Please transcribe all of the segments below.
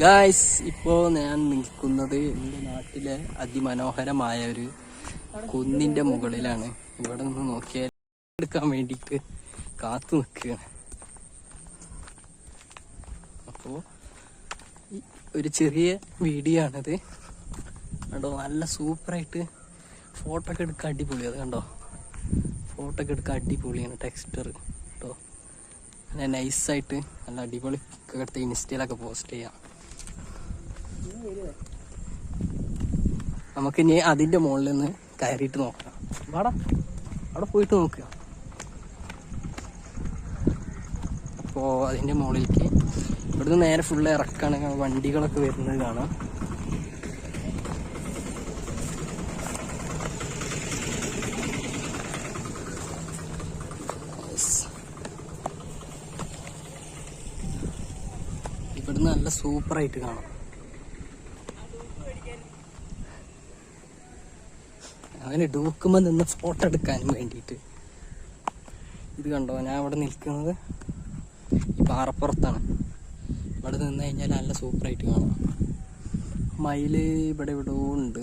Guys ഇപ്പോൾ ഞാൻ നിൽക്കുന്നത് എന്റെ നാട്ടിലെ അതിമനോഹരമായ ഒരു കുന്നിന്റെ മുകളിലാണ്. ഇവിടെ നിന്ന് നോക്കിയാൽ എടുക്കാൻ വേണ്ടിയിട്ട് കാത്തു നിൽക്കുകയാണ്. അപ്പോൾ ഒരു ചെറിയ വീഡിയോ ആണത്. കണ്ടോ നല്ല സൂപ്പറായിട്ട് ഫോട്ടോ ഒക്കെ എടുക്കാൻ അടിപൊളി. അത് കണ്ടോ? ഫോട്ടോ ഒക്കെ എടുക്കാൻ അടിപൊളിയാണ് ടെക്സ്റ്റർ. കേട്ടോ നല്ല നൈസായിട്ട് നല്ല അടിപൊളി ഒക്കെ എടുത്ത് ഇൻസ്റ്റയിലൊക്കെ പോസ്റ്റ് ചെയ്യാം. നമുക്ക് ഇനി അതിന്റെ മുകളിൽ നിന്ന് കയറിയിട്ട് നോക്കാം. വാടാ അവിടെ പോയിട്ട് നോക്കുക അപ്പോൾ അതിന്റെ മുകളിലേക്ക് ഇവിടുന്ന് നേരെ ഫുള്ള് ഇറക്കാണ് വണ്ടികളൊക്കെ വരുന്നത് കാണാം. ഇവിടുന്ന് നല്ല സൂപ്പറായിട്ട് കാണാം. അവന് ഡൂക്കുമ്പോൾ നിന്ന് ഫോട്ടോ എടുക്കാനും വേണ്ടിയിട്ട്. ഇത് കണ്ടോ? ഞാൻ അവിടെ നിൽക്കുന്നത് ഈ പാറപ്പുറത്താണ്. ഇവിടെ നിന്ന് കഴിഞ്ഞാൽ നല്ല സൂപ്പറായിട്ട് കാണാം. മയിൽ ഇവിടെ ഇവിടെ ഉണ്ട്.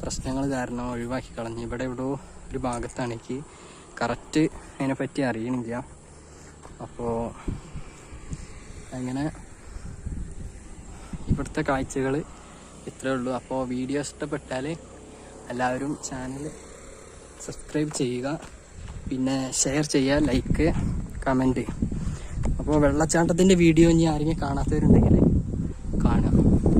പ്രശ്നങ്ങൾ കാരണം ഒഴിവാക്കി കളഞ്ഞു. ഇവിടെ എവിടെയോ ഒരു ഭാഗത്താണ് എനിക്ക് കറക്റ്റ് അതിനെപ്പറ്റി അറിയണില്ല. അപ്പോൾ അങ്ങനെ ഇവിടുത്തെ കാഴ്ചകൾ ഇത്രയേ ഉള്ളൂ. അപ്പോൾ വീഡിയോ ഇഷ്ടപ്പെട്ടാൽ എല്ലാവരും ചാനൽ സബ്സ്ക്രൈബ് ചെയ്യുക. പിന്നെ ഷെയർ ചെയ്യുക ലൈക്ക് കമന്റ് അപ്പോൾ വെള്ളച്ചാട്ടത്തിന്റെ വീഡിയോ ഇനി ആരെങ്കിലും കാണാത്തവരുണ്ടെങ്കിൽ